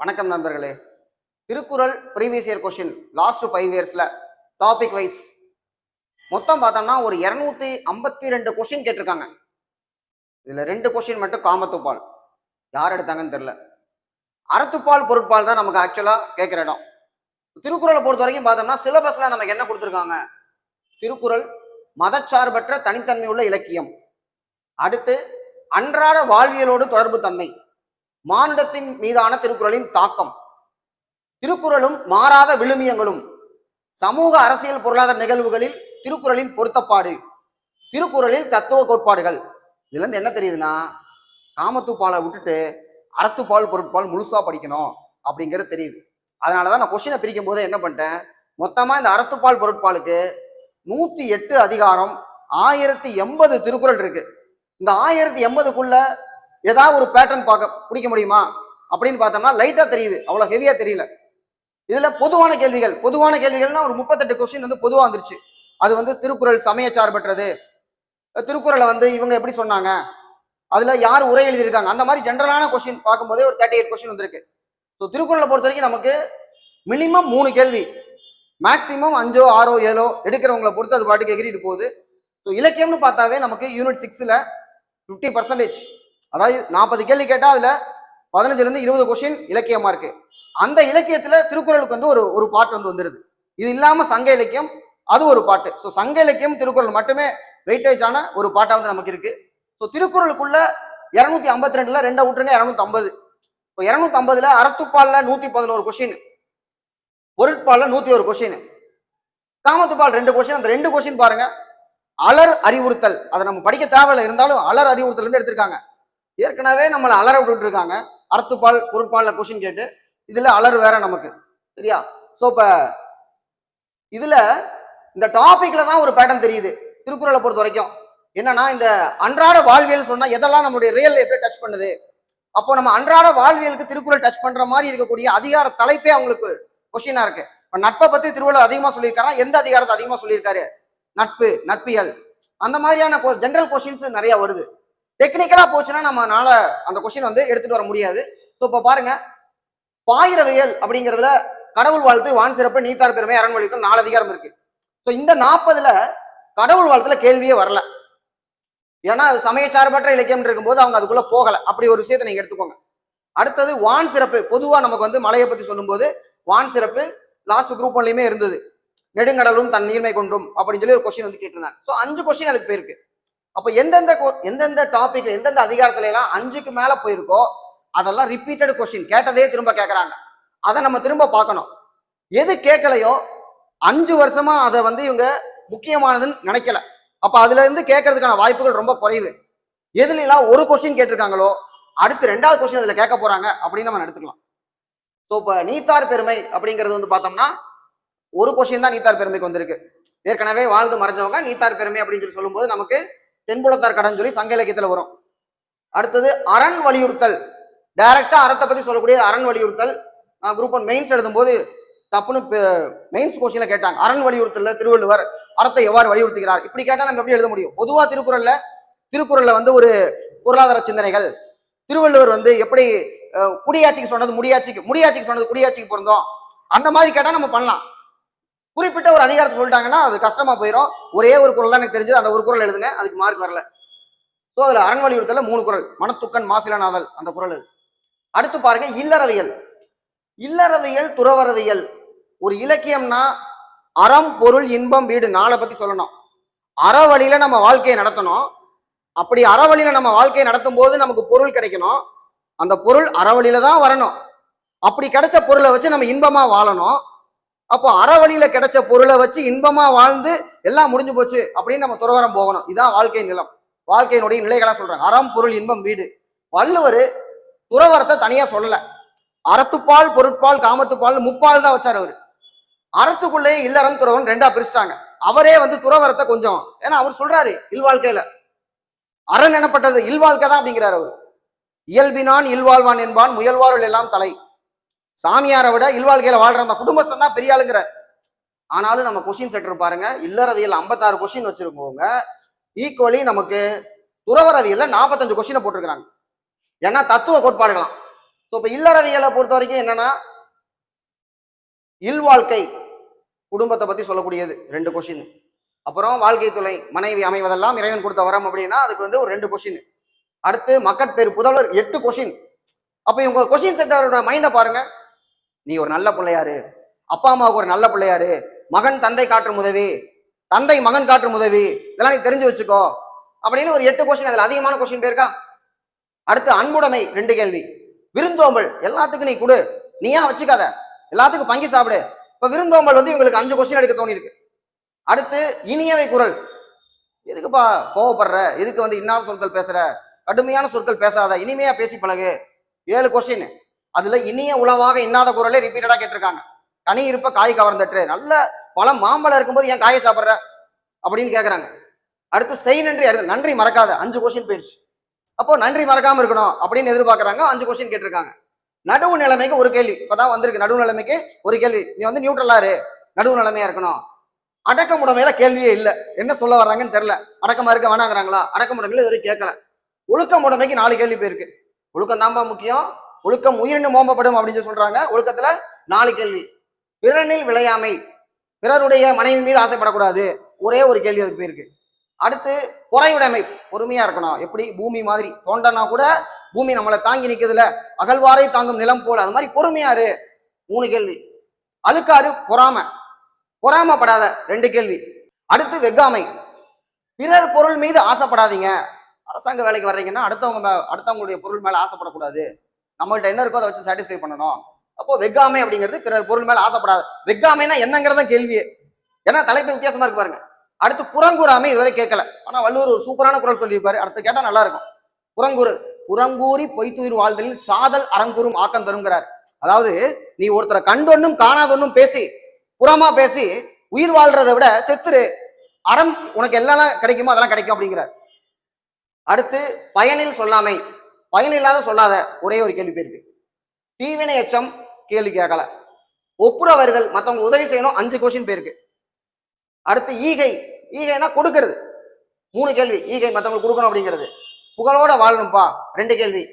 வணக்கம் நண்பர்களே. Thirukkural previous year question last five இயர்ஸில் டாபிக் வைஸ் மொத்தம் பார்த்தோம்னா ஒரு இரநூத்தி ஐம்பத்தி ரெண்டு கொஷின் கேட்டிருக்காங்க. இதில் ரெண்டு கொஷின் மட்டும் காமத்துப்பால். யார் எடுத்தாங்கன்னு தெரில அறத்துப்பால் பொருட்பால் தான் நமக்கு ஆக்சுவலாக கேட்குற இடம். திருக்குறளை பொறுத்த வரைக்கும் பார்த்தோம்னா சிலபஸில் நமக்கு என்ன கொடுத்துருக்காங்க? திருக்குறள் மதச்சார்பற்ற தனித்தன்மை உள்ள இலக்கியம். அடுத்து அன்றாட வாழ்வியலோடு தொடர்பு தன்மை. மானுடத்தின் மீதான திருக்குறளின் தாக்கம். திருக்குறளும் மாறாத விழுமியங்களும் சமூக அரசியல் பொருளாதார நிகழ்வுகளில் திருக்குறளின் பொருத்தப்பாடு. திருக்குறளில் தத்துவ கோட்பாடுகள். இதுல இருந்து என்ன தெரியுதுன்னா காமத்துப்பாலை விட்டுட்டு அறத்துப்பால் பொருட்பால் முழுசா படிக்கணும் அப்படிங்கிறது தெரியுது. அதனாலதான் நான் கொஸ்டினை பிரிக்கும் போது என்ன பண்ணிட்டேன் மொத்தமா இந்த அறத்துப்பால் பொருட்பாலுக்கு நூத்தி எட்டு அதிகாரம் ஆயிரத்தி எண்பது திருக்குறள் இருக்கு. இந்த ஆயிரத்தி எண்பதுக்குள்ள ஏதாவது ஒரு பேட்டர்ன் பார்க்க பிடிக்க முடியுமா? அப்படின்னு பார்த்தோம்னா லைட்டா தெரியுது. அவ்வளவு ஹெவியா தெரியல. இதுல பொதுவான கேள்விகள். பொதுவான கேள்விகள்னா ஒரு முப்பத்தெட்டு கொஸ்டின் வந்து பொதுவா வந்துருச்சு. அது வந்து திருக்குறள் சமய சார்பற்றது. திருக்குறளை வந்து இவங்க எப்படி சொன்னாங்க? அதுல யார் உரை எழுதியிருக்காங்க? அந்த மாதிரி ஜென்ரலான கொஸ்டின் பார்க்கும்போதே ஒரு தேர்ட்டி எயிட் கொஸ்டின் வந்திருக்கு. ஸோ திருக்குறளை பொறுத்த வரைக்கும் நமக்கு மினிமம் மூணு கேள்வி. மேக்சிமம் அஞ்சோ ஆறோ ஏழோ எடுக்கிறவங்களை பொறுத்து அது பாட்டுக்கு எகிரிட்டு போகுது. ஸோ இலக்கியம்னு பார்த்தாவே நமக்கு யூனிட் சிக்ஸில் ஃபிஃப்டி பர்சன்டேஜ் அதாவது நாற்பது கேள்வி கேட்டால் அதில் பதினஞ்சுலேருந்து இருபது கொஸ்டின் இலக்கியமாக இருக்கு. அந்த இலக்கியத்தில் திருக்குறளுக்கு வந்து ஒரு ஒரு பாட்டு வந்து வந்துடுது இது இல்லாமல் சங்க இலக்கியம் அது ஒரு பாட்டு ஸோ சங்க இலக்கியம் திருக்குறள் மட்டுமே வெயிட்டேஜான ஒரு பாட்டாக வந்து நமக்கு இருக்கு. ஸோ திருக்குறளுக்குள்ள இரநூத்தி ஐம்பத்தி ரெண்டுல ரெண்டை விட்டுருங்க இரநூத்தி ஐம்பது இப்போ இரநூத்தி ஐம்பதுல அறத்துப்பாலில் நூற்றி பதினோரு கொஸ்டின் பொருட்பாலில் நூற்றி ஒரு கொஸ்டின் காமத்துப்பால் ரெண்டு கொஸ்டின் அந்த ரெண்டு கொஸ்டின் பாருங்க. அலர் அறிவுறுத்தல். அதை நம்ம படிக்க தேவையில்லை. இருந்தாலும் அலர் அறிவுறுத்தல் இருந்து எடுத்திருக்காங்க. ஏற்கனவே நம்மளை அலற விட்டுட்டு இருக்காங்க அறத்துப்பால் பொருட்பால்ல கொஷின் கேட்டு. இதில் அலர் வேற நமக்கு. சரியா? ஸோ இப்போ இதில் இந்த டாப்பிக்கில் தான் ஒரு பேட்டர்ன் தெரியுது. திருக்குறளை பொறுத்த வரைக்கும். என்னன்னா இந்த அன்றாட வாழ்வியல் சொன்னால் எதெல்லாம் நம்மளுடைய ரியல் லைஃபை டச் பண்ணுது? அப்போ நம்ம அன்றாட வாழ்வியலுக்கு திருக்குறள் டச் பண்ணுற மாதிரி இருக்கக்கூடிய அதிகார தலைப்பே அவங்களுக்கு கொஷினாக இருக்கு. இப்போ நட்பை பற்றி திருவள்ளுவர் அதிகமாக சொல்லியிருக்காரா? எந்த அதிகாரத்தை அதிகமாக சொல்லியிருக்காரு? நட்பு நட்பியல். அந்த மாதிரியான ஜென்ரல் கொஷின்ஸ் நிறைய வருது. டெக்னிக்கலா போச்சுன்னா நம்மனால அந்த கொஸ்டின் வந்து எடுத்துட்டு வர முடியாது. ஸோ இப்போ பாருங்க. பாயிரவியல் அப்படிங்கிறதுல கடவுள் வாழ்த்து வான் சிறப்பு நீத்தார் பெருமை அரண்மொழித்தல் நாலு அதிகாரம் இருக்கு. ஸோ இந்த நாற்பதுல கடவுள் வாழ்த்துல கேள்வியே வரல. ஏன்னா சமய சார்பற்ற இலக்கியம் இருக்கும்போது அவங்க அதுக்குள்ள போகல. அப்படி ஒரு விஷயத்தை நீங்க எடுத்துக்கோங்க. அடுத்தது வான் சிறப்பு. பொதுவா நமக்கு வந்து மலையை பத்தி சொல்லும்போது வான் சிறப்பு லாஸ்ட் குரூப் ஒன்லையுமே இருந்தது. நெடுங்கடலும் தன் நீர்மை கொண்டும் அப்படின்னு சொல்லி ஒரு கொஸ்டின் வந்து கேட்டிருந்தாங்க. ஸோ அஞ்சு கொஸ்டின் அதுக்கு போயிருக்கு. அப்போ எந்தெந்த கொ- எந்தெந்த டாபிக்ல எந்தெந்த அதிகாரத்துல எல்லாம் அஞ்சுக்கு மேல போயிருக்கோ அதெல்லாம் ரிப்பீட்டட் கொஸ்டின் கேட்டதே திரும்ப கேட்கறாங்க அதை நம்ம திரும்ப பார்க்கணும். எது கேட்கலையோ அஞ்சு வருஷமா அதை வந்து இவங்க முக்கியமானதுன்னு நினைக்கல. அப்ப அதுல இருந்து கேட்கறதுக்கான வாய்ப்புகள் ரொம்ப குறைவு. எதுல எல்லாம் ஒரு கொஸ்டின் கேட்டிருக்காங்களோ அடுத்து ரெண்டாவது கொஸ்டின் அதுல கேட்க போறாங்க அப்படின்னு நம்ம எடுத்துக்கலாம். ஸோ இப்போ நீத்தார் பெருமை அப்படிங்கிறது வந்து பார்த்தோம்னா ஒரு கொஸ்டின் தான் நீத்தார் பெருமைக்கு வந்திருக்கு. ஏற்கனவே வாழ்ந்து மறைஞ்சவங்க நீத்தார் பெருமை அப்படின்னு சொல்லி சொல்லும்போது நமக்கு தென்புலத்தார் கடன் சொல்லி சங்க இலக்கியத்தில் வரும். அடுத்தது அரண் வலியுறுத்தல். டைரக்டா அறத்தை பத்தி சொல்லக்கூடிய அரண் வலியுறுத்தல். குரூப் ஒன் மெயின்ஸ் எழுதும்போது தப்புன்னு மெயின்ஸ் கொஸ்டின்ல கேட்டாங்க. அரண் வலியுறுத்தல திருவள்ளுவர் அறத்தை எவ்வாறு வலியுறுத்துகிறார்? இப்படி கேட்டா நம்ம எப்படி எழுத முடியும்? பொதுவா திருக்குறள்ல திருக்குறள்ல வந்து ஒரு பொருளாதார சிந்தனைகள். திருவள்ளுவர் வந்து எப்படி குடியாட்சிக்கு சொன்னது முடியாட்சிக்கு முடியாட்சிக்கு சொன்னது குடியாட்சிக்கு பொருந்தோம். அந்த மாதிரி கேட்டா நம்ம பண்ணலாம். குறிப்பிட்ட ஒரு அதிகாரத்தை சொல்லிட்டாங்கன்னா அது கஷ்டமா போயிடும் ஒரே ஒரு குரல் தான் எனக்கு தெரிஞ்சது. அந்த ஒரு குரல் எழுதுனேன். அதுக்கு மார்க் வரல. ஸோ அதுல அரண் வலியுறுத்தல மூணு குரல். மனத்துக்கன் மாசிலநாதல் அந்த குரல் அடுத்து பாருங்க இல்லறவியல். இல்லறவியல் துறவரவியல் ஒரு இலக்கியம்னா அறம் பொருள் இன்பம் வீடு நாளை பத்தி சொல்லணும். அறவழியில நம்ம வாழ்க்கையை நடத்தணும். அப்படி அறவழியில நம்ம வாழ்க்கையை நடத்தும் போது நமக்கு பொருள் கிடைக்கணும். அந்த பொருள் அறவழியில தான் வரணும். அப்படி கிடைச்ச பொருளை வச்சு நம்ம இன்பமா வாழணும். அப்போ அறவழியில கிடைச்ச பொருளை வச்சு இன்பமா வாழ்ந்து எல்லாம் முடிஞ்சு போச்சு அப்படின்னு நம்ம துறவரம் போகணும். இதான் வாழ்க்கை நிலம். வாழ்க்கையினுடைய நிலைகளா சொல்றாங்க. அறம் பொருள் இன்பம் வீடு. வள்ளுவர் துறவரத்தை தனியா சொல்லல. அறத்துப்பால் பொருட்பால் காமத்துப்பால் முப்பால் தான் வச்சார் அவரு. அறத்துக்குள்ளேயே இல்லறம் துறவரம் ரெண்டா பிரிச்சிட்டாங்க. அவரே வந்து துறவரத்தை கொஞ்சம் ஏன்னா அவர் சொல்றாரு இல்வாழ்க்கையில அரண் எனப்பட்டது இல்வாழ்க்கை தான் அப்படிங்கிறார் அவர். இயல்பினான் இல்வாழ்வான் என்பான் முயல்வார்கள் எல்லாம் தலை. சாமியாரை விட இல்வாழ்க்கையில வாழ்ற அந்த குடும்பஸ்தன் தான் பெரிய ஆளுங்கிறார். ஆனாலும் நம்ம கொஸ்டின் செட்டர் பாருங்க இல்லறவியல் ஐம்பத்தாறு கொஸ்டின் வச்சிருக்கவங்க ஈக்குவலி நமக்கு துறவரவியல்ல நாற்பத்தஞ்சு கொஸ்டினை போட்டிருக்கிறாங்க. ஏன்னா தத்துவ கோட்பாடுகளாம். ஸோ இப்போ இல்லறவியலை பொறுத்த வரைக்கும் என்னன்னா இல்வாழ்க்கை குடும்பத்தை பத்தி சொல்லக்கூடியது ரெண்டு கொஷின் அப்புறம் வாழ்க்கை துளை மனைவி அமைவதெல்லாம் இறைவன் கொடுத்த வரம் அப்படின்னா அதுக்கு வந்து ஒரு ரெண்டு கொஷின் அடுத்து மக்கட்பேறு புதல்வர் எட்டு கொஷின் அப்ப இவங்க கொஷின் செட்டரோட மைண்டை பாருங்க. நீ ஒரு நல்ல பிள்ளையாரு. அப்பா அம்மாவுக்கு ஒரு நல்ல பிள்ளையாரு. மகன் தந்தை காற்றும் உதவி. தந்தை மகன் காற்றும் உதவி. இதெல்லாம் நீ தெரிஞ்சு வச்சுக்கோ. அப்படின்னு ஒரு எட்டு கொஸ்டின் அதுல அதிகமான கொஸ்டின் பேருக்கா அடுத்து அன்புடைமை ரெண்டு கேள்வி. விருந்தோம்பல் எல்லாத்துக்கும் நீ கொடு. நீயா வச்சுக்காத? எல்லாத்துக்கும் பங்கி சாப்பிடு. இப்ப விருந்தோம்பல் வந்து இவங்களுக்கு அஞ்சு கொஸ்டின் எடுக்க தோணி இருக்கு அடுத்து இனியவை குரல். எதுக்குப்பா கோவப்படுற? எதுக்கு வந்து இன்னாத சொற்கள் பேசுற? கடுமையான சொற்கள் பேசாத. இனிமையா பேசி பழகு. ஏழு கொஸ்டின் அதுல இனிய உளவாக இன்னாத குரலே ரிப்பீட்டடா கேட்டிருக்காங்க. கனி இருப்ப காய் கவர்ந்துட்டு நல்ல பழம் மாம்பழம் இருக்கும்போது ஏன் காயை சாப்பிட்ற? அப்படின்னு கேக்குறாங்க. அடுத்து செய் நன்றி அறிதல். நன்றி மறக்காத. அஞ்சு கொஸ்டின் போயிடுச்சு அப்போ நன்றி மறக்காம இருக்கணும் அப்படின்னு எதிர்பார்க்கறாங்க. அஞ்சு கொஸ்டின் கேட்டிருக்காங்க. நடுவு நிலைமைக்கு ஒரு கேள்வி. இப்பதான் வந்திருக்கு. நடுவு நிலைமைக்கு ஒரு கேள்வி. நீ வந்து நியூட்ரலா இரு. நடுவு நிலைமையா இருக்கணும். அடக்கமுடைமையில கேள்வியே இல்ல. என்ன சொல்ல வர்றாங்கன்னு தெரியல. அடக்கமா இருக்க வேணாங்கிறாங்களா? அடக்கமுடைமையில இது வரைக்கும் கேட்கல ஒழுக்கமுடைமைக்கு நாலு கேள்வி போயிருக்கு. ஒழுக்கம் தான்பா முக்கியம். ஒழுக்கம் உயிரினு மோம்பப்படும் அப்படின்னு சொல்லி சொல்றாங்க. ஒழுக்கத்துல நாலு கேள்வி. பிறனில் விளையாமை. பிறருடைய மனைவி மீது ஆசைப்படக்கூடாது. ஒரே ஒரு கேள்வி அதுக்கு போயிருக்கு. அடுத்து பொறையுடைமை. பொறுமையா இருக்கணும். எப்படி? பூமி மாதிரி. தோண்டனா கூட பூமி நம்மளை தாங்கி நிற்கிறதுல. அகழ்வாரை தாங்கும் நிலம் போல. அது மாதிரி பொறுமையாரு மூணு கேள்வி. அழுக்காறு பொறாம. பொறாமப்படாத. ரெண்டு கேள்வி. அடுத்து வெக்காமை. பிறர் பொருள் மீது ஆசைப்படாதீங்க. அரசாங்க வேலைக்கு வர்றீங்கன்னா அடுத்தவங்க மே- அடுத்தவங்களுடைய பொருள் மேல ஆசைப்படக்கூடாது. நம்மள்ட்ட என்ன இருக்கோ அதை வச்சு சாட்டிஸ்ஃபை பண்ணணும். அப்போ வெக்காமை அப்படிங்கிறது பிறர் பொருள் மேல ஆசைப்படாது. வெக்காமைனா என்னங்கிறத கேள்வியே. ஏன்னா தலைப்பு வித்தியாசமா இருக்கு பாருங்க. அடுத்து புறங்கூறாமை இதுவரை கேட்கல. ஆனா வள்ளுவர் ஒரு சூப்பரான குரல் சொல்லியிருப்பாரு. அடுத்து கேட்டா நல்லா இருக்கும். புறங்கூறு. புறங்கூறி பொய்த்துயிர் வாழ்தலில் சாதல் அறங்கூறும் ஆக்கம் தருங்கிறார். அதாவது நீ ஒருத்தரை கண்டொன்னும் காணாதொன்னும் பேசி புறமா பேசி உயிர் வாழ்றதை விட செத்துரு. அறம் உனக்கு எல்லாம் கிடைக்குமோ அதெல்லாம் கிடைக்கும் அப்படிங்கிறார். அடுத்து பயனில் சொல்லாமை. பயன் இல்லாத சொல்லாத ஒரே ஒரு கேள்வி இருக்கு தீவினை எச்சம் கேள்வி கேட்கல. ஒப்புற வருதல் மற்றவங்க உதவி செய்யணும் அஞ்சு கொஸ்டின் பேருக்கு. அடுத்து ஈகை. ஈகைனா கொடுக்கறது. மூணு கேள்வி. ஈகை மற்றவங்களுக்கு கொடுக்கணும் அப்படிங்கிறது. புகழோட வாழணும்ப்பா ரெண்டு கேள்வி.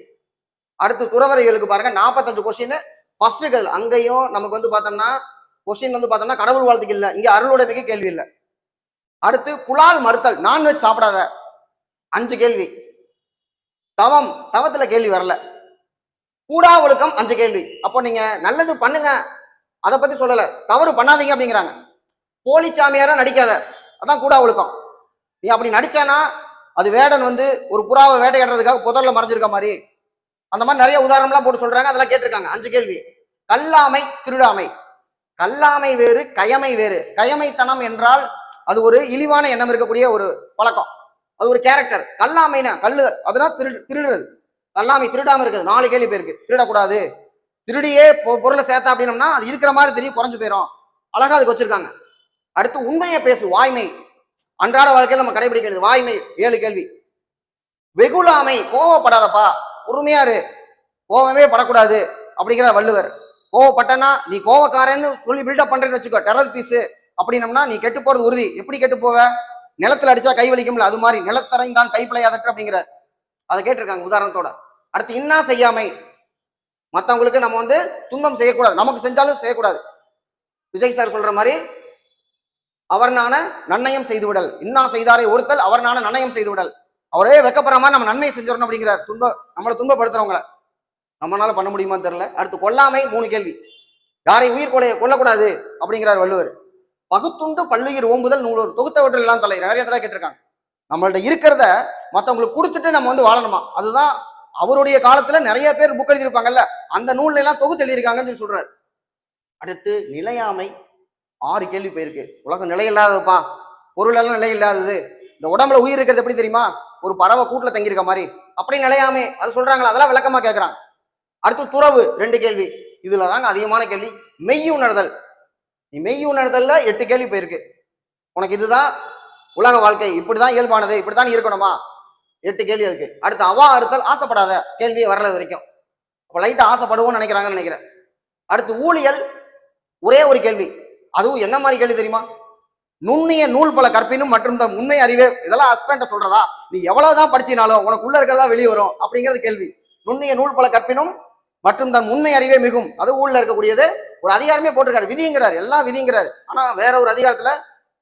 அடுத்து துறவரைகளுக்கு பாருங்க நாற்பத்தஞ்சு கொஸ்டின் ஃபர்ஸ்ட் கேள்வி. அங்கேயும் நமக்கு வந்து பார்த்தோம்னா கொஸ்டின் வந்து பார்த்தோம்னா கடவுள் வாழ்த்துக்கு இல்லை. இங்கே அருளோட மிக கேள்வி இல்லை. அடுத்து புலால் மறுத்தல். நான்வெஜ் சாப்பிடாத. அஞ்சு கேள்வி. தவம் தவத்துல கேள்வி வரல. கூடா ஒழுக்கம் அஞ்சு கேள்வி. அப்போ நீங்க நல்லது பண்ணுங்க. அதை பத்தி சொல்லல. தவறு பண்ணாதீங்க அப்படிங்கிறாங்க. போலி சாமியாரா நடிக்காத. அதான் கூடா ஒழுக்கம். நீ அப்படி நடிச்சானா அது வேடன் வந்து ஒரு புறாவை வேட்டையாடுறதுக்காக புதர்ல மறைஞ்சிருக்க மாதிரி. அந்த மாதிரி நிறைய உதாரணம்லாம் போட்டு சொல்றாங்க. அதெல்லாம் கேட்டிருக்காங்க. அஞ்சு கேள்வி. கல்லாமை திருடாமை. கல்லாமை வேறு கயமை வேறு. கயமைத்தனம் என்றால் அது ஒரு இழிவான எண்ணம் இருக்கக்கூடிய ஒரு பழக்கம். அது ஒரு கேரக்டர் கல்லாமைனா கல்லு அதெல்லாம் திரு திருடுறது. கல்லாமை திருடாம இருக்குது நாலு கேள்வி பேருக்கு. திருடக்கூடாது. திருடியே பொ- பொருளை சேர்த்தா அப்படின்னம்னா அது இருக்கிற மாதிரி தெரியும் குறைஞ்சு போயிடும் அழகா அதுக்கு வச்சிருக்காங்க. அடுத்து உண்மையை பேசு. வாய்மை. அன்றாட வாழ்க்கையில் நம்ம கடைபிடிக்கிறது வாய்மை. ஏழு கேள்வி. வெகுலாமை கோவப்படாதப்பா. பொறுமையா இரு. கோவமே படக்கூடாது. அப்படிங்கிற வள்ளுவர். கோவப்பட்டனா நீ கோவக்காரன்னு சொல்லி பில்டப் பண்றேன்னு வச்சுக்கோ. டெரர் பீஸ் அப்படின்னம்னா நீ கெட்டு போறது உறுதி. எப்படி கெட்டு போவ? நிலத்துல அடிச்சா கை வலிக்கும்ல அது மாதிரி நிலத்தரைந்தான் கை பிழையாதற்று அப்படிங்கிற அதை கேட்டிருக்காங்க உதாரணத்தோட. அடுத்து இன்னா செய்யாமை? மற்றவங்களுக்கு நம்ம வந்து துன்பம் செய்யக்கூடாது. நமக்கு செஞ்சாலும் செய்யக்கூடாது. விஜய் சார் சொல்ற மாதிரி அவர்னான நன்னயம் செய்து விடல் இன்னா செய்தாரை ஒருத்தல் அவர்னான நன்னயம் செய்து விடல் அவரே வெக்கப்படுற மாதிரி நம்ம நன்மை செஞ்சிடணும் அப்படிங்கிறார். துன்ப நம்மளை துன்பப்படுத்துறவங்கள. நம்மளால பண்ண முடியுமான்னு தெரியல. அடுத்து கொல்லாமை மூணு கேள்வி. யாரை உயிர் கொலை கொல்லக்கூடாது அப்படிங்கிறார் வள்ளுவர். பகுத்துண்டு பல்லுயிர் ஓம்புதல் நூலூர். தொகுத்தவற்றில் எல்லாம் தலை நிறைய தடவை கேட்டிருக்காங்க. நம்மள்ட்ட இருக்கிறத மற்றவங்களுக்கு கொடுத்துட்டு நம்ம வந்து வாழணுமா? அதுதான் அவருடைய காலத்துல நிறைய பேர் புக் எழுதியிருப்பாங்கல்ல. அந்த நூல்ல எல்லாம் தொகுத்து எழுதியிருக்காங்கன்னு சொல்லி சொல்றாரு. அடுத்து நிலையாமை. ஆறு கேள்வி போயிருக்கு. உலகம் நிலை இல்லாததுப்பா பொருள் எல்லாம் நிலை இல்லாதது இந்த உடம்புல உயிர் இருக்கிறது எப்படி தெரியுமா? ஒரு பறவை கூட்டுல தங்கியிருக்க மாதிரி. அப்படி நிலையாமை. அது சொல்றாங்களா? அதெல்லாம் விளக்கமா கேட்கறாங்க அடுத்து துறவு. ரெண்டு கேள்வி. இதுல தாங்க அதிகமான கேள்வி. மெய் உணர்தல் நீ மெய் உணர்தல்ல எட்டு கேள்வி போயிருக்கு. உனக்கு இதுதான் உலக வாழ்க்கை இப்படிதான் இயல்பானது இப்படித்தான் இருக்கணுமா? எட்டு கேள்வி இருக்கு அடுத்து அவா அறுத்தல் ஆசைப்படாத கேள்வியை வரல வரைக்கும். அப்போ லைட்டாக ஆசைப்படுவோம்னு நினைக்கிறாங்கன்னு நினைக்கிறேன். அடுத்து ஊழியல் ஒரே ஒரு கேள்வி. அதுவும் என்ன மாதிரி கேள்வி தெரியுமா? நுண்ணிய நூல் பல கற்பினும் மற்றும் இந்த உண்மை அறிவே இதெல்லாம் ஹஸ்பண்ட சொல்றதா? நீ எவ்வளவுதான் படிச்சினாலும் உனக்கு உள்ள இருக்கிறதா வெளியே வரும் அப்படிங்கிறது கேள்வி. நுண்ணிய நூல் பல கற்பினும் மற்றும் தன் உண்மை அறிவே மிகும். அது ஊழல இருக்கக்கூடியது ஒரு அதிகாரமே போட்டிருக்காரு. விதிங்கிறாரு. எல்லாம் விதிங்கிறாரு. ஆனா வேற ஒரு அதிகாரத்துல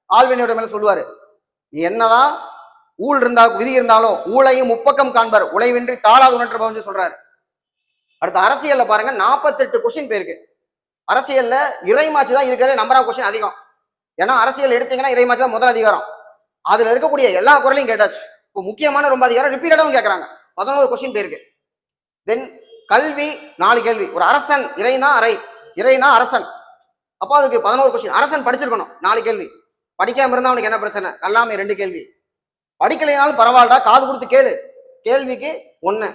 ஆழ்வினையோட மேல சொல்லுவாரு. நீ என்னதான் ஊழ் இருந்தா விதி இருந்தாலும் ஊழையும் முப்பக்கம் காண்பார். உழைவின்றி தாளாது உணர்றபவன் சொல்றாரு. அடுத்த அரசியல்ல பாருங்க. நாற்பத்தெட்டு கொஸ்டின் போயிருக்கு. அரசியல்ல இறைமாச்சு தான் இருக்கிறதே நம்பர் ஆஃப் கொஸ்டின் அதிகம். ஏன்னா அரசியல் எடுத்தீங்கன்னா இறைமாச்சு தான் முதல் அதிகாரம். அதுல இருக்கக்கூடிய எல்லா குரலையும் கேட்டாச்சு. இப்போ முக்கியமான ரொம்ப அதிகாரம் ரிப்பீட்டடாகவும் கேட்கறாங்க பதினோரு கொஸ்டின் போயிருக்கு. தென் கல்வி நாலு கேள்வி. ஒரு அரசன் இறைனா அறை. இறைனா அரசன். அப்போ அதுக்கு பதினோரு கொஸ்டின் அரசன் படிச்சிருக்கணும். நாலு கேள்வி. படிக்காம இருந்தா அவனுக்கு என்ன பிரச்சனை? எல்லாமே ரெண்டு கேள்வி. படிக்கலைனாலும் பரவாயில்லடா காது கொடுத்து கேளு. கேள்விக்கு ஒன்று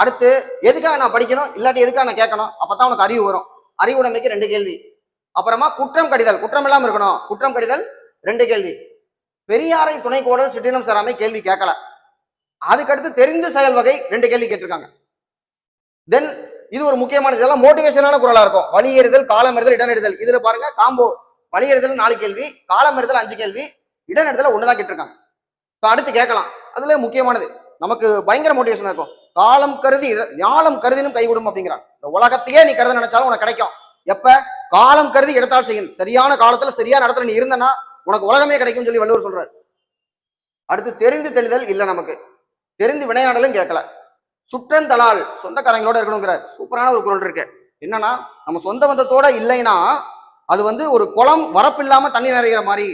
அடுத்து எதுக்காக நான் படிக்கணும்? இல்லாட்டி எதுக்காக நான் கேட்கணும்? அப்போ தான் உனக்கு அறிவு வரும். அறிவுடைமைக்கு ரெண்டு கேள்வி. அப்புறமா குற்றம் கடிதல். குற்றம் இல்லாமல் இருக்கணும். குற்றம் கடிதல் ரெண்டு கேள்வி. பெரியாரை துணை கோடல் சிற்றினம் சாராமை கேள்வி கேட்கல. அதுக்கடுத்து தெரிந்து செயல் வகை ரெண்டு கேள்வி கேட்டிருக்காங்க. தென் இது ஒரு முக்கியமான இதெல்லாம் மோட்டிவேஷனான குரலா இருக்கும். வழியேறுதல் காலமெறுதல் இடனெடுதல் இதுல பாருங்க காம்போ வழியேறுதல் நாலு கேள்வி காலம் காலமெறுதல் அஞ்சு கேள்வி இடனெடுதல் ஒண்ணுதான் கேட்டிருக்காங்க. ஸோ அடுத்து கேட்கலாம். அதுல முக்கியமானது நமக்கு பயங்கர மோட்டிவேஷன் இருக்கும். காலம் கருதி இட- ஞாலம் கருதினும் கைவிடும் அப்படிங்கிறாங்க. இந்த உலகத்தையே நீ கருத நினைச்சாலும் உனக்கு கிடைக்கும். எப்ப? காலம் கருதி எடுத்தால் செய்யும். சரியான காலத்துல சரியான இடத்துல நீ இருந்தனா உனக்கு உலகமே கிடைக்கும்னு சொல்லி வள்ளுவர் சொல்றாரு. அடுத்து தெரிந்து தெளிதல் இல்ல நமக்கு. தெரிந்து வினையாடலும் கேட்கல. சுற்றந்தலால் சொந்தக்காரங்களோட இருக்கணுங்கிறார். சூப்பரான ஒரு குரல் இருக்கு. என்னன்னா நம்ம சொந்த பந்தத்தோட இல்லைன்னா அது வந்து ஒரு குளம் வரப்பில்லாம தண்ணி நிறைகிற மாதிரி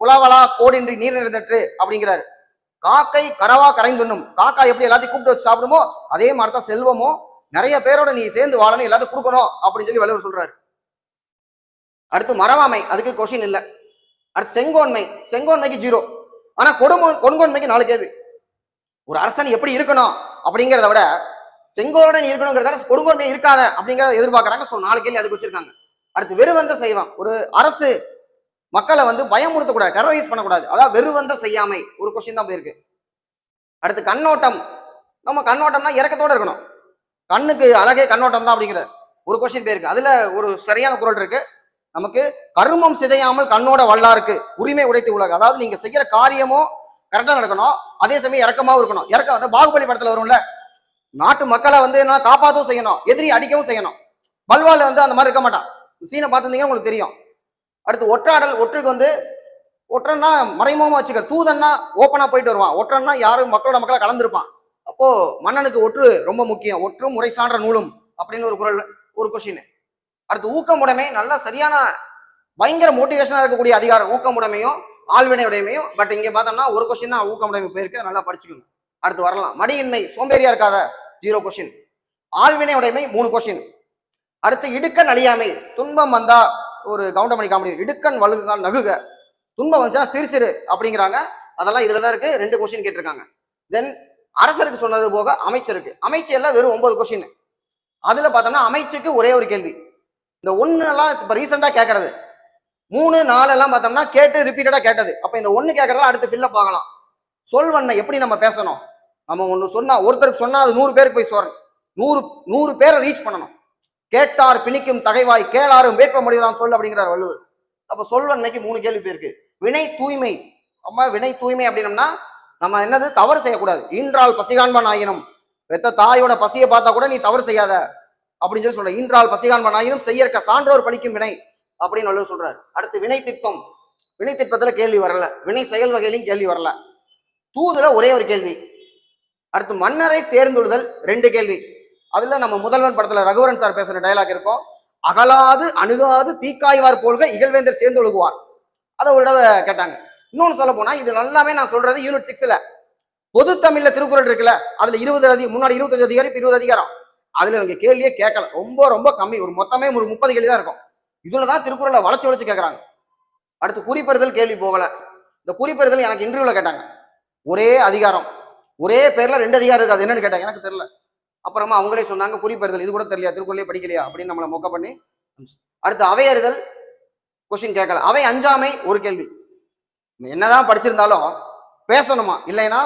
குலாவலா கோடின்றி நீர் நிறைந்தற்று அப்படிங்கிறாரு. காக்கை கரவா கரைந்துண்ணும். காக்கா எப்படி எல்லாத்தையும் கூப்பிட்டு வச்சு சாப்பிடுமோ அதே மாதிரி தான் செல்வமோ நிறைய பேரோட நீ சேர்ந்து வாழணும் எல்லாத்தையும் கொடுக்கணும் அப்படின்னு சொல்லி வள்ளுவர் சொல்றாரு. அடுத்து மரவாமை அதுக்கு கொஷின் இல்லை. அடுத்து செங்கோன்மை செங்கோன்மைக்கு ஜீரோ ஆனா கொடுமோ கொடுங்கோன்மைக்கு நாலு கேள்வி. ஒரு அரசன் எப்படி இருக்கணும்? அப்படிங்கிறத விட செங்கோடன் நீ இருக்கணுங்கிறத கொடுங்கோன்மை இருக்காத அப்படிங்கிறத எதிர்பார்க்கறாங்க. ஸோ நாலு கேள்வி அதுக்கு வச்சிருக்காங்க. அடுத்து வெறுவந்த செய்வான் ஒரு அரசு மக்களை வந்து பயமுறுத்தக்கூடாது டெரரைஸ் பண்ணக்கூடாது. அதாவது வெறுவந்த செய்யாமை. ஒரு கொஸ்டின் தான் போயிருக்கு. அடுத்து கண்ணோட்டம். நம்ம கண்ணோட்டம்னா இறக்கத்தோடு இருக்கணும். கண்ணுக்கு அழகே கண்ணோட்டம் தான் அப்படிங்கிற ஒரு கொஸ்டின் போயிருக்கு. அதுல ஒரு சரியான குரல் இருக்கு. நமக்கு கருமம் சிதையாமல் கண்ணோட வல்லாருக்கு. உரிமை உடைத்து உலக. அதாவது நீங்க செய்யற காரியமோ கரெக்டாக நடக்கணும். அதே சமயம் இறக்கமாகவும் இருக்கணும். இறக்க வந்து பாகுபலி படத்தில் வரும்ல? நாட்டு மக்களை வந்து என்ன காப்பாற்றவும் செய்யணும். எதிரி அடிக்கவும் செய்யணும். பல்வால வந்து அந்த மாதிரி இருக்க மாட்டான். சீனை பார்த்துருந்தீங்கன்னா உங்களுக்கு தெரியும். அடுத்து ஒற்றாடல் ஒற்றுக்கு வந்து ஒற்றன்னா மறைமுகமாக வச்சுக்க. தூதன்னா ஓப்பனாக போயிட்டு வருவான். ஒற்றன்னா யாரும் மக்களோட மக்களை கலந்துருப்பான். அப்போ மன்னனுக்கு ஒற்று ரொம்ப முக்கியம். ஒற்றும் முறை சான்ற நூலும் அப்படின்னு ஒரு குரல் ஒரு கொஷின் அடுத்து ஊக்கமுடைமை நல்லா சரியான பயங்கர மோட்டிவேஷனாக இருக்கக்கூடிய அதிகாரம். ஊக்கமுடைமையும் ஆழ்வினை உடைமையும் பட் இங்கே பார்த்தோம்னா ஒரு கொஸ்டின் தான் ஊக்கமுடைமை போயிருக்கு நல்லா படிச்சுக்கணும் அடுத்து வரலாம். மடியின்மை சோம்பேறியா இருக்காத? ஜீரோ கொஸ்டின் ஆழ்வினை உடைமை மூணு கொஸ்டின் அடுத்து இடுக்கன் அழியாமை. துன்பம் வந்தா ஒரு கவுண்டமணி காமெடி இடுக்கன் வழுகான் நகுக. துன்பம் வந்துச்சா சிரிச்சிரு அப்படிங்கிறாங்க. அதெல்லாம் இதுல தான் இருக்கு. ரெண்டு கொஸ்டின் கேட்டிருக்காங்க. தென் அரசருக்கு சொன்னது போக அமைச்சருக்கு. அமைச்சர்ல வெறும் ஒன்பது கொஸ்டின் அதுல பார்த்தோம்னா அமைச்சருக்கு ஒரே ஒரு கேள்வி. இந்த ஒண்ணு எல்லாம் இப்ப ரீசெண்டா கேட்கறது மூணு நாலு எல்லாம் பார்த்தோம்னா கேட்டு ரிப்பீட்டடா கேட்டது. அப்ப இந்த ஒண்ணு கேட்கறதா அடுத்து ஃபில்ல பார்க்கலாம் சொல்வன்மை எப்படி நம்ம பேசணும்? நம்ம ஒண்ணு சொன்னா ஒருத்தருக்கு சொன்னா அது நூறு பேருக்கு போய் சொல்லணும் நூறு நூறு பேரை ரீச் பண்ணணும். கேட்டார் பிணிக்கும் தகைவாய் கேளாரும் வேட்ப முடிவுதான் சொல் அப்படிங்கிறார் வள்ளுவர். அப்ப சொல்வன்மைக்கு மூணு கேள்வி போயிருக்கு. வினை தூய்மை. அம்மா வினை தூய்மை அப்படின்னம்னா நம்ம என்னது? தவறு செய்யக்கூடாது. ஈன்றால் பசிகாண்பான் ஆயினும். பெத்த தாயோட பசியை பார்த்தா கூட நீ தவறு செய்யாத. அப்படின்னு சொல்லி சொல்ற. ஈன்றால் பசிகாண்பான் ஆயினும் செய்யற்க சான்றோர் பழிக்கும் வினை. அப்படின்னு வள்ளுவர் சொல்றாரு. அடுத்து வினை திட்பம். வினை திட்பத்துல கேள்வி வரல. வினை செயல் வகையிலையும் கேள்வி வரல. தூதுல ஒரே ஒரு கேள்வி. அடுத்து மன்னரை சேர்ந்துடுதல் ரெண்டு கேள்வி. அதுல நம்ம முதல்வன் படத்துல ரகுவரன் சார் பேசுற டைலாக் இருக்கும். அகலாது அணுகாது தீக்காய்வார் போல்க இகழ்வேந்தர் சேர்ந்து ஒழுகுவார் அதை ஒரு தடவை கேட்டாங்க. இன்னொன்னு சொல்ல போனா இது நல்லாவே நான் சொல்றது யூனிட் சிக்ஸ்ல பொது தமிழ்ல திருக்குறள் இருக்குல்ல அதுல இருபது அதி முன்னாடி இருபத்தஞ்சு அதிகாரம் இருபது அதிகாரம். அதுல இவங்க கேள்வியே கேட்கல. ரொம்ப ரொம்ப கம்மி. ஒரு மொத்தமே ஒரு முப்பது கேள்வி தான் இருக்கும். இதுலதான் திருக்குறளை வளைச்சு வளைச்சு கேட்கறாங்க அடுத்து குறிப்பெறுதல் கேள்வி போகல. இந்த குறிப்பெறுதல் எனக்கு இன்டர்வியூல கேட்டாங்க. ஒரே அதிகாரம். ஒரே பேர்ல ரெண்டு அதிகாரம் இருக்கு. அது என்னன்னு கேட்டாங்க. எனக்கு தெரியல. அப்புறமா அவங்களே சொன்னாங்க குறிப்பெறுதல் இது கூட தெரியலையா? திருக்குறளே படிக்கலையா? அப்படின்னு நம்மளை மொக்க பண்ணி அடுத்து அவையறுதல் கொஸ்டின் கேட்கல. அவை அஞ்சாமை ஒரு கேள்வி. என்னதான் படிச்சிருந்தாலும் பேசணுமா? இல்லைன்னா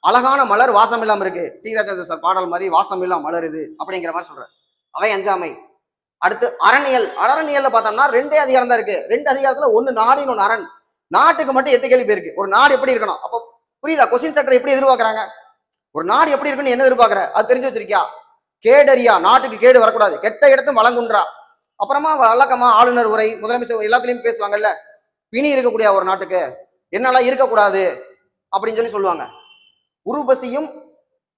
அழகான மலர் வாசம் இல்லாம இருக்கு. டி. ராஜேந்திர சார் பாடல் மாதிரி வாசம் இல்லாம இது அப்படிங்கிற மாதிரி சொல்ற அவை அஞ்சாமை. அடுத்து அரணியல். அரணியல்ல பார்த்தோம்னா ரெண்டே அதிகாரம் தான் இருக்கு. ரெண்டு அதிகாரத்துல ஒன்னு நாடு இன்னொன்னு அரண். நாட்டுக்கு மட்டும் எட்டு கேள்வி இருக்கு. ஒரு நாடு எப்படி இருக்கணும்? அப்போ புரியுதா? கொஸ்டின் சென்டர் எப்படி எதிர்பார்க்கறாங்க? ஒரு நாடு எப்படி இருக்குன்னு என்ன எதிர்பார்க்கற? அது தெரிஞ்சு வச்சிருக்கியா? கேடறியா நாட்டுக்கு கேடு வரக்கூடாது. கெட்ட இடத்தும் வழங்குன்றா. அப்புறமா வழக்கமா ஆளுநர் உரை முதலமைச்சர் எல்லாத்துலயும் பேசுவாங்கல்ல. பிணி இருக்கக்கூடிய ஒரு நாட்டுக்கு. என்னெல்லாம் இருக்கக்கூடாது. அப்படின்னு சொல்லி சொல்லுவாங்க. உருபசியும்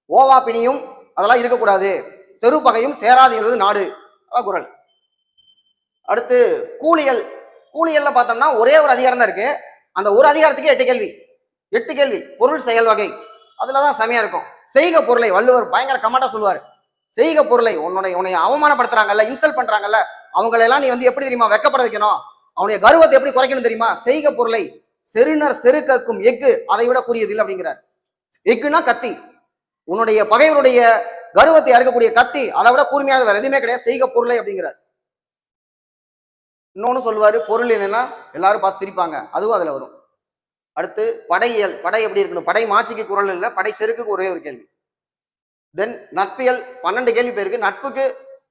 ஓவா பிணியும் அதெல்லாம் இருக்கக்கூடாது. செருப்பகையும் சேராது என்பது நாடு. அதான் குரல். அடுத்து கூலியல். கூலியல்ல பார்த்தோம்னா ஒரே ஒரு அதிகாரம் தான் இருக்கு. அந்த ஒரு அதிகாரத்துக்கு எட்டு கேள்வி. எட்டு கேள்வி. பொருள் செயல் வகை. அதுலதான் செமையா இருக்கும். செய்க பொருளை வள்ளுவர் பயங்கர கமாட்டா சொல்லுவார். செய்க பொருளை உன்னுடைய உன்னை அவமானப்படுத்துறாங்கல்ல இன்சல்ட் பண்றாங்கல்ல அவங்களை எல்லாம் நீ வந்து எப்படி தெரியுமா வெக்கப்பட வைக்கணும்? அவனுடைய கர்வத்தை எப்படி குறைக்கணும் தெரியுமா? செய்க பொருளை செருணர் செருக்கக்கும் எஃகு அதை விட கூறியதில்லை அப்படிங்கிறார். எஃகுனா கத்தி. உன்னுடைய பகைவருடைய கர்வத்தை அறுக்கக்கூடிய கத்தி அதை விட கூர்மையானது வேற எதுவுமே கிடையாது. செய்க பொருளை அப்படிங்கிறார். இன்னொன்னு சொல்லுவாரு பொருள் என்னன்னா எல்லாரும் பார்த்து சிரிப்பாங்க. அதுவும் அதுல வரும். அடுத்து படையியல் படை எப்படி இருக்கணும்? படை மாட்சிக்கு குரல் இல்லை படை செருக்குக்கு ஒரே ஒரு கேள்வி. தென் நட்பியல் பன்னெண்டு கேள்வி பேருக்கு நட்புக்கு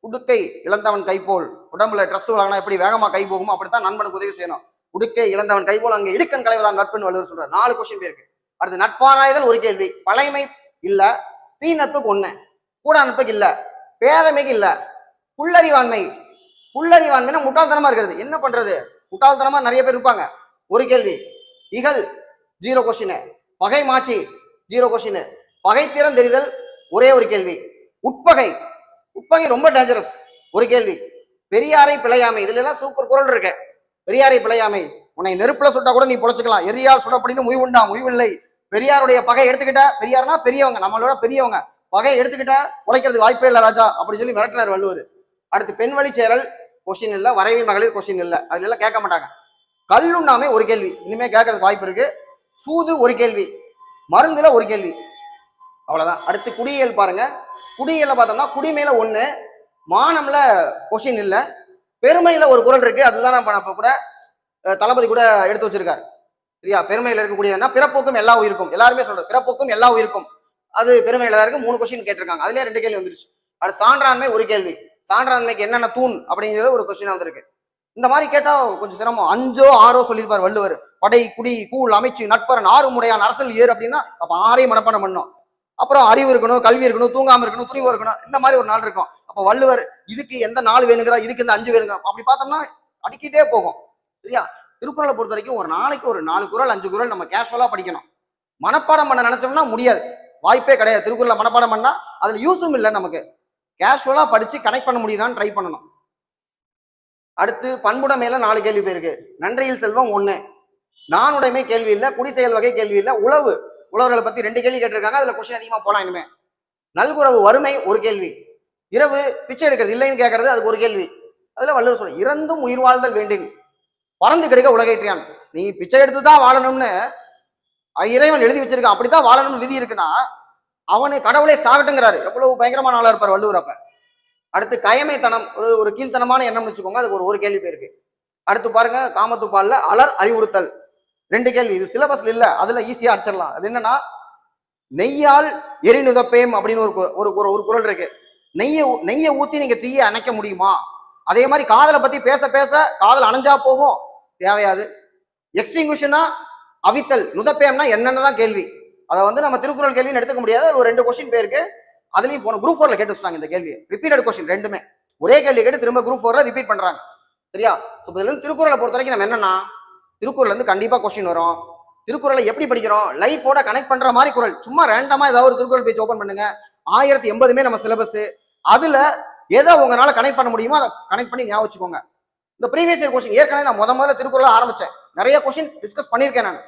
உடுக்கை இழந்தவன் கைப்போல் உடம்புல ட்ரெஸ் வாங்கினா எப்படி வேகமா கை போகுமோ அப்படித்தான் நண்பனுக்கு உதவி செய்யணும். உடுக்கை இழந்தவன் கைப்போல் அங்கே இடுக்கன் கலைவதான் நட்புன்னு வள்ளுவர் சொல்றாரு. நாலு கொஸ்டின் பேருக்கு அடுத்து நட்பாராய்தல் ஒரு கேள்வி. பழைமை இல்லை தீ நட்புக்கு ஒன்று கூட நட்புக்கு இல்லை பேதமைக்கு இல்லை புல்லறிவாண்மை புல்லறிவாண்மைனா முட்டாள்தனமாக இருக்கிறது. என்ன பண்ணுறது முட்டாள்தனமாக நிறைய பேர் இருப்பாங்க. ஒரு கேள்வி இகல் ஜீரோ கொஸ்டின் பகை மாச்சி ஜீரோ கொஸ்டின் பகைத்திறம் தெரிதல் ஒரே ஒரு கேள்வி. உட்பகை உட்பகை ரொம்ப டேஞ்சரஸ் ஒரு கேள்வி பெரியாரை பிழையாமை. இதுல எல்லாம் சூப்பர் குரல் இருக்கு. பெரியாரை பிழையாமை. உன்னை நெருப்புல சுட்டா கூட நீ பொழைச்சிக்கலாம். எரியால் சுடப்படின்னு முய்வுண்டா முய்வில்லை பெரியாருடைய பகை எடுத்துக்கிட்டா பெரியார்னா பெரியவங்க நம்மளோட பெரியவங்க. பகை எடுத்துக்கிட்டா உழைக்கிறது வாய்ப்பே இல்லை ராஜா அப்படின்னு சொல்லி மிரட்டினார் வள்ளுவர். அடுத்து பெண் வழி சேரல் கொஸ்டின் இல்லை வரைவி மகளிர் கொஸ்டின் இல்லை. அதுல எல்லாம் கேட்க மாட்டாங்க. கல்லுண்ணாமே ஒரு கேள்வி. இனிமே கேட்கறதுக்கு வாய்ப்பு இருக்கு. சூது ஒரு கேள்வி. மருந்துல ஒரு கேள்வி. அவ்வளவுதான். அடுத்து குடியியல் பாருங்க. குடியியல்ல பார்த்தோம்னா குடிமையில ஒண்ணு மானம்ல கொஸ்டின் இல்லை. பெருமையில ஒரு குரல் இருக்கு. அதுதான் நான் கூட தளபதி கூட எடுத்து வச்சிருக்காரு. சரியா பெருமையில இருக்கக்கூடியதுன்னா பிறப்புக்கும் எல்லா உயிருக்கும். எல்லாருமே சொல்றது பிறப்புக்கும் எல்லா உயிருக்கும். அது பெருமையில தான் இருக்கு. மூணு கொஸ்டின் கேட்டிருக்காங்க. அதுலயே ரெண்டு கேள்வி வந்துருச்சு. அது சான்றாண்மை ஒரு கேள்வி. சான்றாண்மைக்கு என்னென்ன தூண் அப்படிங்கிறது ஒரு கொஸ்டின் வந்திருக்கு. இந்த மாதிரி கேட்டா கொஞ்சம் சிரமம். அஞ்சோ ஆறோ சொல்லியிருப்பார் வள்ளுவர். படை குடி கூழ் அமைச்சு நட்பரன் ஆறு முறையான அரசல் ஏறு அப்படின்னா அப்ப ஆறையும் மனப்பாடம் பண்ணும். அப்புறம் அறிவு இருக்கணும் கல்வி இருக்கணும் தூங்காம இருக்கணும் துணிவு இருக்கணும். இந்த மாதிரி ஒரு நாள் இருக்கும். அப்ப வள்ளுவர் இதுக்கு எந்த நாள் வேணுங்கிறா இதுக்கு இந்த அஞ்சு வேணுங்க அப்படி பார்த்தோம்னா அடிக்கிட்டே போகும். சரியா? திருக்குறளை பொறுத்த வரைக்கும் ஒரு நாளைக்கு ஒரு நாலு குரல் அஞ்சு குறள் நம்ம கேஷுவலாக படிக்கணும். மனப்பாடம் பண்ண நினைச்சோம்னா முடியாது. வாய்ப்பே கிடையாது. திருக்குறளை மனப்பாடம் பண்ணால் அதில் யூஸும் இல்லை நமக்கு. கேஷுவலாக படித்து கனெக்ட் பண்ண முடியுதான்னு ட்ரை பண்ணணும். அடுத்து பண்புட நாலு கேள்வி போயிருக்கு. நன்றியில் செல்வம் ஒன்று நானுடைமை கேள்வி இல்லை குடிசெயல் வகை கேள்வி இல்லை உழவு உழவர்களை பற்றி ரெண்டு கேள்வி கேட்டிருக்காங்க. அதில் கொஸ்டின் அதிகமாக போகலாம் இனிமே. நல்குறவு வறுமை ஒரு கேள்வி. இரவு பிச்சை எடுக்கிறது இல்லைன்னு கேட்கறது அதுக்கு ஒரு கேள்வி. அதில் வள்ளுவர் சொல்ல இறந்தும் உயிர் வாழ்தல் வேண்டும். பறந்து கிடைக்க உலகேற்றியான். நீ பிச்சை எடுத்து தான் வாழணும்னு இறைவன் எழுதி வச்சிருக்கான். அப்படித்தான் வாழணும்னு விதி இருக்குன்னா அவனை கடவுளே சாகட்டுங்கிறாரு. எவ்வளவு பயங்கரமான ஆளா இருப்பார் வள்ளுவர் அப்ப. அடுத்து கயமைத்தனம் ஒரு ஒரு கீழ்த்தனமான எண்ணம்னு வச்சுக்கோங்க அதுக்கு ஒரு ஒரு கேள்வி போயிருக்கு. அடுத்து பாருங்க காமத்துப்பால்ல அலர் அறிவுறுத்தல். ரெண்டு கேள்வி இது சிலபஸ்ல இல்ல அதுல ஈஸியா அடிச்சிடலாம். அது என்னன்னா நெய்யால் எரிநுதப்பேம் அப்படின்னு ஒரு கு- ஒரு ஒரு- குரல் இருக்கு. நெய்யை நெய்யை ஊத்தி நீங்க தீயை அணைக்க முடியுமா? அதே மாதிரி காதலை பத்தி பேச பேச காதல் அணைஞ்சா போகும். தேவையாது. எக்ஸ்டிங்குஷனா அவித்தல் நுதப்பேம்னா என்னென்ன தான் கேள்வி. அதை வந்து நம்ம திருக்குறள் கேள்வின்னு எடுத்துக்க முடியாது. ஒரு ரெண்டு கொஸ்டின் பேருக்கு. அதுலயும் போன குரூப் ஃபோர்ல கேட்டு வச்சுட்டாங்க இந்த கேள்வி ரிப்பீட்டட் கொஸ்டின் ரெண்டுமே. ஒரே கேள்வி கேட்டு திரும்ப குரூப் ஃபோர்ல ரிப்பீட் பண்றாங்க. சரியா? இதுல இருந்து திருக்குறளை பொறுத்த வரைக்கும் நம்ம என்னன்னா திருக்குறள் இருந்து கண்டிப்பா கொஸ்டின் வரும். திருக்குறளை எப்படி படிக்கிறோம்? லைஃபோட கனெக்ட் பண்ற மாதிரி குறள் சும்மா ரேண்டமா ஏதாவது ஒரு திருக்குறள் பேஜ் ஓபன் பண்ணுங்க. ஆயிரத்தி எண்பதுமே நம்ம சிலபஸ் அதுல எதை உங்களால கனெக்ட் பண்ண முடியுமோ அதை கனெக்ட் பண்ணி ஞாபகம் வச்சுக்கோங்க. இந்த ப்ரீவியஸ் இயர் கொஸ்டின் ஏற்கனவே நான் முத முதல்ல திருக்குறள் ஆரம்பிச்சேன். நிறைய கொஸ்டின் டிஸ்கஸ் பண்ணியிருக்கேன் நான்.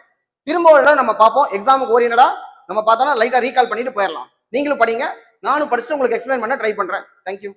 திரும்ப நம்ம பார்ப்போம். எக்ஸாமுக்கு ஓரியனடா நம்ம பார்த்தோம்னா லைட்டாக ரீகால் பண்ணிட்டு போயிடலாம். நீங்களும் படிங்க. நானும் படிச்சுட்டு உங்களுக்கு எக்ஸ்பிளைன் பண்ண ட்ரை பண்ணுறேன் தேங்க்யூ